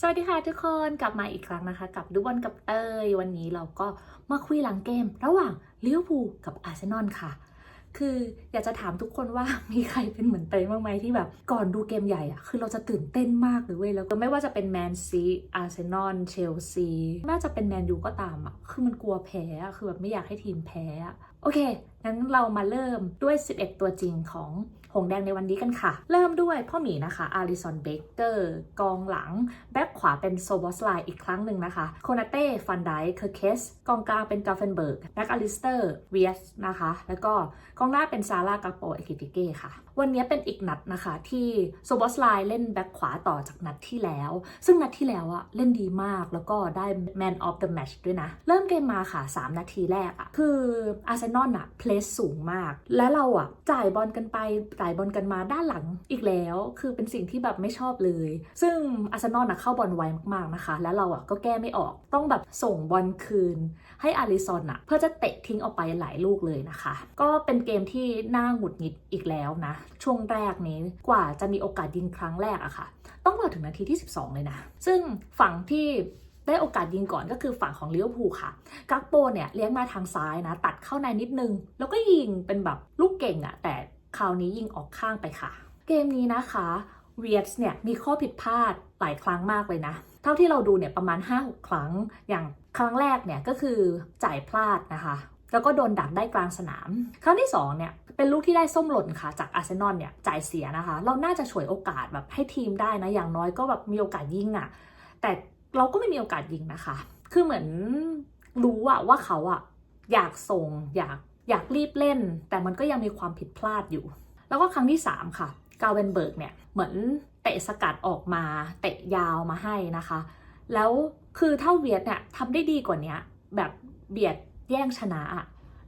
สวัสดีค่ะทุกคนกลับมาอีกครั้งนะคะ กับดูบอลกับเต้ยวันนี้เราก็มาคุยหลังเกม ระหว่างลิเวอร์พูลกับอาร์เซนอลค่ะ คืออยากจะถามทุกคนว่ามีใครเป็นเหมือนเต้ยบ้างไหมที่แบบก่อนดูเกมใหญ่อะคือเราจะตื่นเต้นมากเลยเว้ยแล้วก็ไม่ว่าจะเป็นแมนซีอาร์เซนอลเชลซีน่าจะเป็นแมนยูก็ตามอะคือมันกลัวแพ้อะคือแบบไม่อยากให้ทีมแพ้อะ โอเค งั้นเรามาเริ่มด้วย 11 ตัวจริงของหงแดงในวันนี้กันค่ะ เริ่มด้วยพ่อหมีนะคะ อาริสันเบเกอร์ กองหลัง แบ็คขวาเป็นโซบอสไลอีกครั้งหนึ่งนะคะ โคนาเต้ ฟันไดเคอร์เคส กองกลางเป็นกาเฟนเบิร์ก แบ็คอลิสเตอร์ เวียสนะคะ แล้วก็กองหน้าเป็นซาร่ากาโปเอคิติเก้ค่ะ วันนี้เป็นอีกนัดนะคะที่โซบอสไลเล่นแบ็คขวาต่อจากนัดที่แล้ว ซึ่งนัดที่แล้วอะเล่นดีมาก แล้วก็ได้ Man of the Match ด้วยนะ เริ่มเกมมาค่ะ 3 นาทีแรกอะคืออาร์เซนนอลอะเพลสสูงมาก และเราอะจ่ายบอลกันไปจ่ายบอลกันมาด้านหลังอีกแล้ว คือเป็นสิ่งที่แบบไม่ชอบเลย ซึ่งอาร์เซนอลอะเข้าบอลไวมากๆนะคะ แล้วเราอะก็แก้ไม่ออกต้องแบบส่งบอลคืน ให้อาริซอนอะเพื่อจะเตะทิ้งออกไปหลายลูกเลยนะคะ ก็เป็นเกมที่น่าหงุดหงิดอีกแล้วนะ ช่วงแรกนี้กว่าจะมีโอกาสยิงครั้งแรกอะค่ะ ต้องรอถึงนาทีที่ 12 เลยนะ ซึ่งฝั่งที่ ได้โอกาสยิงก่อนก็คือฝั่งของเลิเวอร์พูค่ะ กักโปเนี่ยเลี้ยงมาทางซ้ายนะ ตัดเข้าในนิดนึง แล้วก็ยิงเป็นแบบลูกเก่งอะแต่คราวนี้ยิงออกข้างไปค่ะ เกมนี้นะคะเวียสเนี่ยมีข้อผิดพลาดหลายครั้งมากเลยนะ เท่าที่เราดูเนี่ยประมาณ 5-6 ครั้ง อย่างครั้งแรกเนี่ยก็คือจ่ายพลาดนะคะ แล้วก็โดนดักได้กลางสนาม ครั้งที่2เนี่ยเป็นลูกที่ได้ส้มหล่นค่ะ จากอาร์เซนอลเนี่ยจ่ายเสียนะคะ เราน่าจะฉวยโอกาสแบบให้ทีมได้นะ อย่างน้อยก็แบบมีโอกาสยิงอะ่ะ แต่ เราก็ไม่มีโอกาสยิงนะคะ คือเหมือนรู้อะว่าเขาอะอยากส่งอยากอยากรีบเล่น แต่มันก็ยังมีความผิดพลาดอยู่ แล้วก็ครั้งที่ 3 ค่ะ กาเวนเบิร์กเนี่ยเหมือนเตะสกัดออกมา เตะยาวมาให้นะคะ แล้วคือถ้าเวียดเนี่ยทำได้ดีกว่านี้แบบเบียดแย่งชนะอะ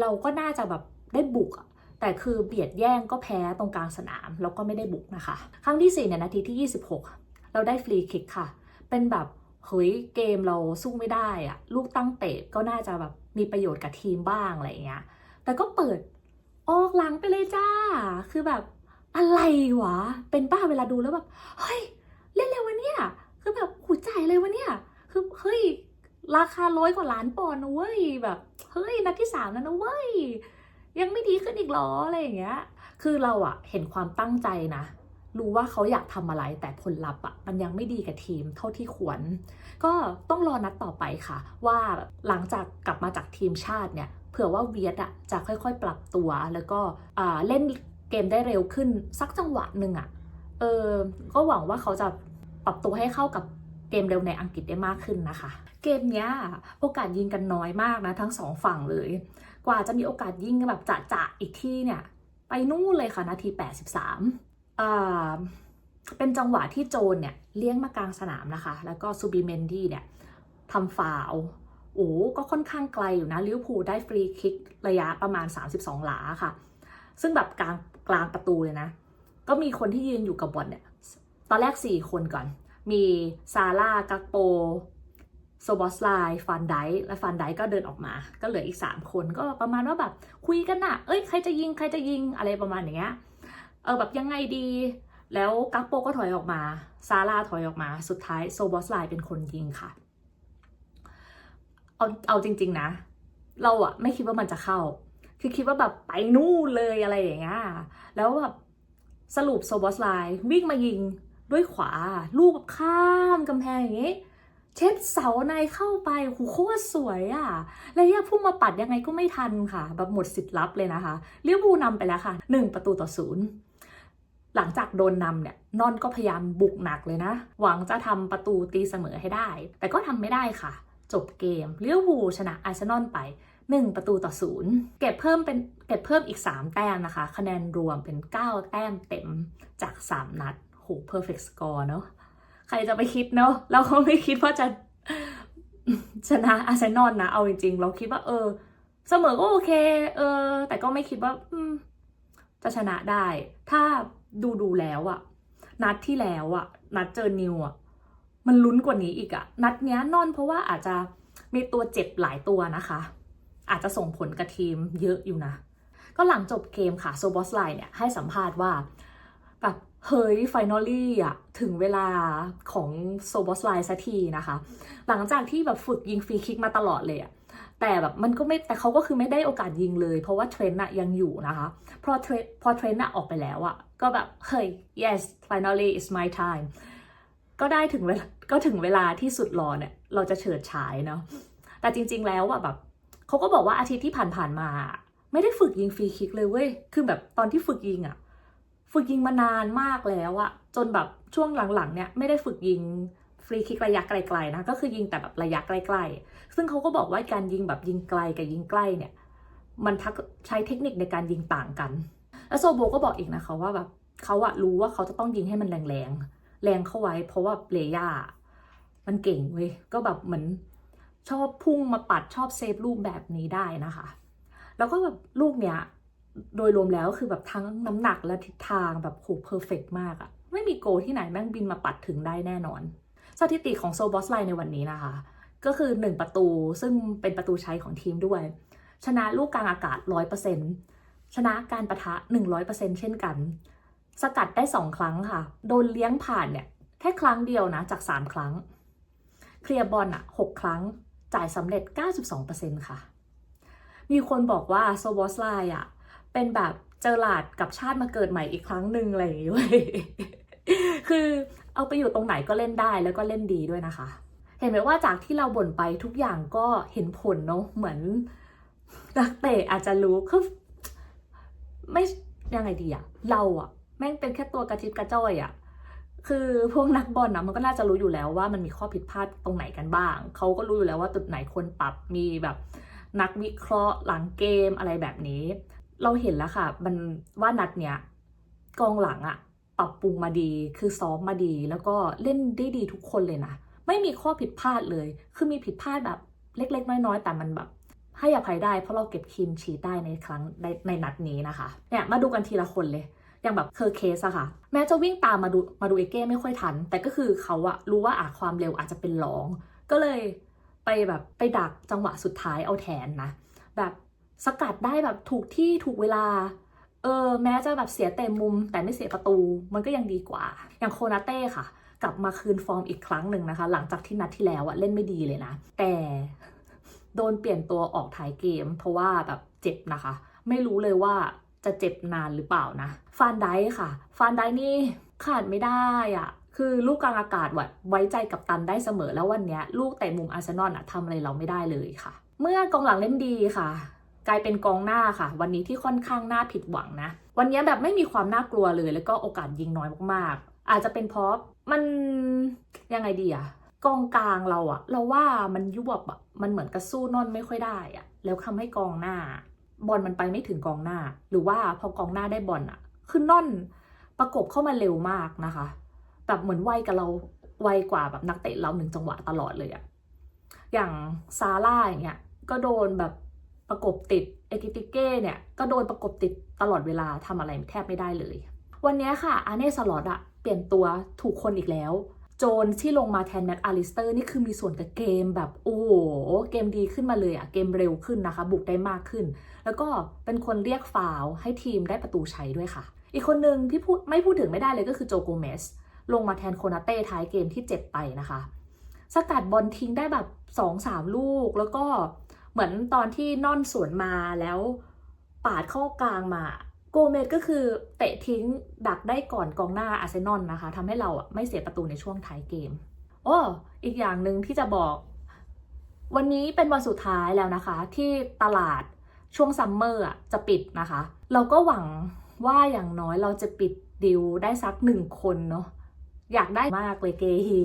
เราก็น่าจะแบบได้บุกอะแต่คือเบียดแย่งก็แพ้ตรงกลางสนาม แล้วก็ไม่ได้บุกนะคะ ครั้งที่4เนี่ยนาทีที่ 26 เราได้ฟรีคิกค่ะ เป็นแบบ เฮ้ยเกมเราสู้ไม่ได้อะลูกตั้งเตะก็น่าจะแบบมีประโยชน์กับทีมบ้างอะไรเงี้ย แต่ก็เปิดออกหลังไปเลยจ้า คือแบบอะไรวะ เป็นป้าเวลาดูแล้วแบบ เฮ้ย เล่นเร็ววะเนี่ย คือแบบหูใจเลยวะเนี่ย คือเฮ้ย ราคาร้อยกว่าล้านปอนด์นะเว้ย แบบ เฮ้ย นัดที่สามแล้วนะเว้ย ยังไม่ดีขึ้นอีกหรออะไรอย่างเงี้ย คือเราอะเห็นความตั้งใจนะ รู้ว่าเขาอยากทำอะไร แต่ผลลัพธ์อะมันยังไม่ดีกับทีมเท่าที่ควร ก็ต้องรอนัดต่อไปค่ะ ว่าหลังจากกลับมาจากทีมชาติเนี่ยเผื่อว่าเวียดอะจะค่อยๆ ปรับตัว แล้วก็เล่นเกมได้เร็วขึ้นสักจังหวะหนึ่งอะเออก็หวังว่าเขาจะปรับตัวให้เข้ากับเกมเร็วในอังกฤษได้มากขึ้นนะคะ เกมเนี้ยโอกาสยิงกันน้อยมากนะทั้งสองฝั่งเลย กว่าจะมีโอกาสยิงแบบจะๆอีกที่เนี่ย ไปนู่นเลยค่ะนาที 83อ่า เป็นจังหวะที่โจนเนี่ยเลี้ยงมากลางสนามนะคะ แล้วก็ซูบิเมนดี้เนี่ยทำฟาวโอ้ก็ค่อนข้างไกลอยู่นะลิวพูลได้ฟรีคิกระยะประมาณ 32 หลาค่ะ ซึ่งแบบกลางกลางประตูเลยนะ ก็มีคนที่ยืนอยู่กับบอลเนี่ยตอนแรก 4 คนก่อน มีซาร่ากักโปโซบอสไลฟันไดและฟันไดก็เดินออกมา ก็เหลืออีก 3 คนก็ประมาณว่าแบบคุยกันน่ะเอ้ยใครจะยิงใครจะยิงอะไรประมาณอย่างเงี้ย เออแบบยังไงดี แล้วกักโปก็ถอยออกมา ซาร่าถอยออกมา สุดท้ายโซบอสไลเป็นคนยิงค่ะ เอาเอาจริง ๆนะ เราอะไม่คิดว่ามันจะเข้า คือคิดว่าแบบไปนู่นเลยอะไรอย่างเงี้ย แล้วแบบสรุปโซบอสไลวิ่งมายิงด้วยขวา ลูกแบบข้ามกำแพงอย่างงี้เช็ดเสาในเข้าไปหูโคตรสวยอะ่ะ แล้วเนี่ยพุ่งมาปัดยังไงก็ไม่ทันค่ะ แบบหมดสิทธิ์รับเลยนะคะ เลี้ยวบูนำไปแล้วค่ะหนึ่งประตูต่อศูนย์ หลังจากโดนนำเนี่ยนอนก็พยายามบุกหนักเลยนะ หวังจะทำประตูตีเสมอให้ได้ แต่ก็ทำไม่ได้ค่ะ จบเกมเลี้ยวบูชนะอาร์เซนอลไป 1 ประตูต่อศูนย์เก็บเพิ่มเป็นเก็บเพิ่มอีก 3 แต้มนะคะ คะแนนรวมเป็น 9 แต้มเต็มจาก 3 นัดโห perfect score เนอะใครจะไปคิดเนอะเราก็ไม่คิดว่าจะชนะอาร์เซนอลนะ เอาจริงๆ เราคิดว่าเออ เสมอก็โอเค เออ แต่ก็ไม่คิดว่าอืม จะชนะได้ ถ้าดูดูแล้วอะนัดที่แล้วอะนัดเจอนิวอะมันลุ้นกว่านี้อีกอะนัดเนี้ยนอนเพราะว่าอาจจะมีตัวเจ็บหลายตัวนะคะ อาจจะส่งผลกับทีมเยอะอยู่นะ ก็หลังจบเกมค่ะโซบอสไลน์เนี่ยให้สัมภาษณ์ว่าแบบ เฮ้ย finally อะถึงเวลาของโซบอสไลน์สักทีนะคะ หลังจากที่แบบฝึกยิงฟรีคิกมาตลอดเลยอะแต่แบบมันก็ไม่แต่เขาก็คือไม่ได้โอกาสยิงเลย เพราะว่าเทรนต์อะยังอยู่นะคะพอเทรนพอเทรนต์อะออกไปแล้วอะก็แบบเฮ้ย yes finally it's my time ก็ได้ถึงเวลาก็ถึงเวลาที่สุดรอเนี่ยเราจะเฉิดฉายเนาะแต่จริง ๆ แล้วอะแบบเขาก็บอกว่าอาทิตย์ที่ผ่านๆมา ไม่ได้ฝึกยิงฟรีคิกเลยเว้ยคือแบบตอนที่ฝึกยิงอะ ฝึกยิงมานานมากแล้วอะจนแบบช่วงหลังๆเนี่ยไม่ได้ฝึกยิงฟรีคิกระยะไกลๆนะก็คือยิงแต่แบบระยะใกล้ๆ ซึ่งเขาก็บอกว่าการยิงแบบยิงไกลกับยิงใกล้เนี่ยมันทักใช้เทคนิคในการยิงต่างกัน แล้วโซโบก็บอกอีกนะคะว่าแบบเขาอะรู้ว่าเขาจะต้องยิงให้มันแรงๆ แรงเข้าไว้ เพราะว่าเลย่ามันเก่งเว้ย ก็แบบเหมือนชอบพุ่งมาปัดชอบเซฟลูกแบบนี้ได้นะคะ แล้วก็แบบลูกเนี้ย โดยรวมแล้วคือแบบทั้งน้ำหนักและทิศทางแบบโหเพอร์เฟกมากอะไม่มีโกที่ไหนแม่งบินมาปัดถึงได้แน่นอน สถิติของโซบอสไลในวันนี้นะคะ ก็คือ 1 ประตูซึ่งเป็นประตูใช้ของทีมด้วย ชนะลูกกลางอากาศ 100%ชนะการประทะ 100%เช่นกัน สกัดได้ 2 ครั้งค่ะ โดนเลี้ยงผ่านเนี่ย แค่ครั้งเดียวนะจาก 3 ครั้ง เคลียร์บอลอะ 6 ครั้ง จ่ายสำเร็จ 92%ค่ะ มีคนบอกว่าโซบอสไลอะ เป็นแบบเจอหลาดกับชาติมาเกิดใหม่อีกครั้งหนึ่งอะไรอย่างเงี้ยเว้ยคือเอาไปอยู่ตรงไหนก็เล่นได้แล้วก็เล่นดีด้วยนะคะ เห็นไหมว่าจากที่เราบ่นไปทุกอย่างก็เห็นผลเนาะเหมือนนักเตะอาจจะรู้คือไม่ยังไงดีอะเราอะแม่งเป็นแค่ตัวกระจิบกระจ้อยอะคือพวกนักบอลนะมันก็น่าจะรู้อยู่แล้วว่ามันมีข้อผิดพลาดตรงไหนกันบ้าง เขาก็รู้อยู่แล้วว่าจุดไหนควรปรับมีแบบนักวิเคราะห์หลังเกมอะไรแบบนี้ เราเห็นแล้วค่ะ มันว่านัดเนี้ยกองหลังอะปรับปรุงมาดี คือซ้อมมาดี แล้วก็เล่นได้ดีทุกคนเลยนะ ไม่มีข้อผิดพลาดเลย คือมีผิดพลาดแบบเล็ก ๆ น้อยๆ แต่มันแบบให้อภัยได้เพราะเราเก็บคินชีได้ในครั้งในในนัดนี้นะคะ เนี่ยมาดูกันทีละคนเลย อย่างแบบเคอร์เคสอะค่ะ แม้จะวิ่งตามมาดูมาดูเอเก้ไม่ค่อยทัน แต่ก็คือเขาอะรู้ว่าอาความเร็วอาจจะเป็นรอง ก็เลยไปแบบไปดักจังหวะสุดท้ายเอาแทนนะ แบบ สกัดได้แบบถูกที่ถูกเวลา เออ แม้จะแบบเสียเต็มมุม แต่ไม่เสียประตู มันก็ยังดีกว่า อย่างโคนาเต้ค่ะ กลับมาคืนฟอร์มอีกครั้งหนึ่งนะคะ หลังจากที่นัดที่แล้วอะเล่นไม่ดีเลยนะ แต่โดนเปลี่ยนตัวออกท้ายเกม เพราะว่าแบบเจ็บนะคะ ไม่รู้เลยว่าจะเจ็บนานหรือเปล่านะ ฟานไดค่ะ ฟานไดนี่ขาดไม่ได้อะคือลูกกลางอากาศวัดไว้ใจกับตันได้เสมอแล้ววันนี้ลูกแต่มุมอาร์เซนอลอะทำอะไรเราไม่ได้เลยค่ะ เมื่อกองหลังเล่นดีค่ะ กลายเป็นกองหน้าค่ะ วันนี้ที่ค่อนข้างน่าผิดหวังนะ วันนี้แบบไม่มีความน่ากลัวเลย แล้วก็โอกาสยิงน้อยมากๆ อาจจะเป็นเพราะมันยังไงดีอะกองกลางเราอะเราว่ามันยุบอะมันเหมือนกระสู้นอนไม่ค่อยได้อะแล้วทำให้กองหน้า บอลมันไปไม่ถึงกองหน้า หรือว่าพอกองหน้าได้บอลอะคือนอนประกบเข้ามาเร็วมากนะคะแบบเหมือนไวกับเราไวกว่าแบบนักเตะเราหนึ่งจังหวะตลอดเลยอะอย่างซาร่าอย่างเงี้ยก็โดนแบบ ประกบติดเอกิติเก้เนี่ยก็โดนประกบติดตลอดเวลาทำอะไรแทบไม่ได้เลย วันนี้ค่ะอาเน่สลอตอะเปลี่ยนตัวถูกคนอีกแล้ว โจนที่ลงมาแทนแม็กอาริสเตอร์นี่คือมีส่วนกับเกมแบบ โอ้โห เกมดีขึ้นมาเลยอะเกมเร็วขึ้นนะคะ บุกได้มากขึ้น แล้วก็เป็นคนเรียกฟาวให้ทีมได้ประตูใช้ด้วยค่ะ อีกคนหนึ่งที่พูดไม่พูดถึงไม่ได้เลยก็คือโจโกเมสลงมาแทนโคนาเต้ท้ายเกมที่เจ็บไปนะคะ สกัดบอลทิ้งได้แบบ2อสามลูกแล้วก็ เหมือนตอนที่น่อนสวนมาแล้วปาดเข้ากลางมา โกเมสก็คือเตะทิ้งดักได้ก่อนกองหน้าอาร์เซนอลนะคะทำให้เราอะไม่เสียประตูในช่วงท้ายเกมโอ้อีกอย่างหนึ่งที่จะบอก วันนี้เป็นวันสุดท้ายแล้วนะคะ ที่ตลาดช่วงซัมเมอร์จะปิดนะคะ เราก็หวังว่าอย่างน้อยเราจะปิดดิวได้สักหนึ่งคนเนาะอยากได้มากเลยเกฮี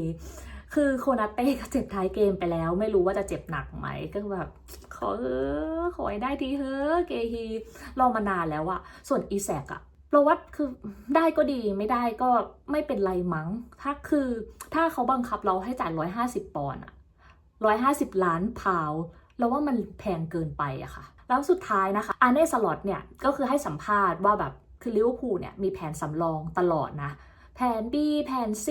คือโคนาเต้ก็เจ็บท้ายเกมไปแล้ว ไม่รู้ว่าจะเจ็บหนักไหมก็แบบขอเออขอให้ได้ทีเฮ้อเกฮีรอมานานแล้วอะส่วนอีแซกอะเราว่าคือได้ก็ดีไม่ได้ก็ไม่เป็นไรมั้ง ถ้าคือถ้าเขาบังคับเราให้จ่ายร้อยห้าสิบปอนด์อะร้อยห้าสิบล้านพาวเราว่ามันแพงเกินไปอะค่ะ แล้วสุดท้ายนะคะอาเน่สล็อตเนี่ยก็คือให้สัมภาษณ์ว่าแบบคือลิเวอร์พูลเนี่ยมีแผนสำรองตลอดนะ แผน B แผน C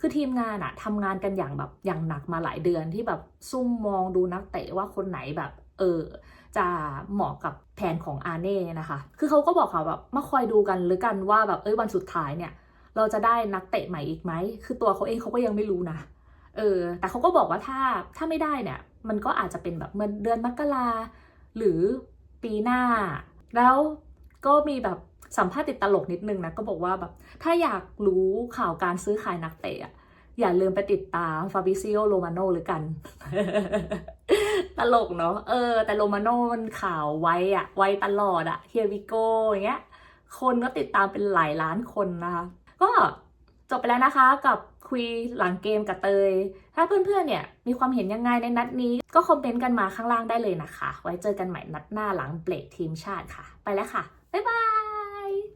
คือทีมงานอะทำงานกันอย่างแบบอย่างหนักมาหลายเดือนที่แบบซุ่มมองดูนักเตะว่าคนไหนแบบเออจะเหมาะกับแผนของอาเน่นะคะ คือเขาก็บอกค่ะแบบมาคอยดูกันหรือกันว่าแบบเอ้ยวันสุดท้ายเนี่ย เราจะได้นักเตะใหม่อีกไหม คือตัวเขาเองเขาก็ยังไม่รู้นะ เออ แต่เขาก็บอกว่าถ้าถ้าไม่ได้เนี่ย มันก็อาจจะเป็นแบบเดือนมกราหรือปีหน้า แล้วก็มีแบบ สัมภาษณ์ติดตลกนิดนึงนะก็บอกว่าแบบถ้าอยากรู้ข่าวการซื้อขายนักเตะอย่าลืมไปติดตามฟาบิซิโอโรมาโนหรือกัน ตลกเนาะเออ แต่โรมาโน่มันข่าวไวอะไวตลอดอะเฮียวิโกอย่างเงี้ย คนก็ติดตามเป็นหลายล้านคนนะคะ ก็จบไปแล้วนะคะกับคุยหลังเกมกับเตย ถ้าเพื่อนๆเนี่ยมีความเห็นยังไงในนัดนี้ ก็คอมเมนต์กันมาข้างล่างได้เลยนะคะ ไว้เจอกันใหม่นัดหน้าหลังเบรกทีมชาติค่ะ ไปแล้วค่ะ บ๊ายบาย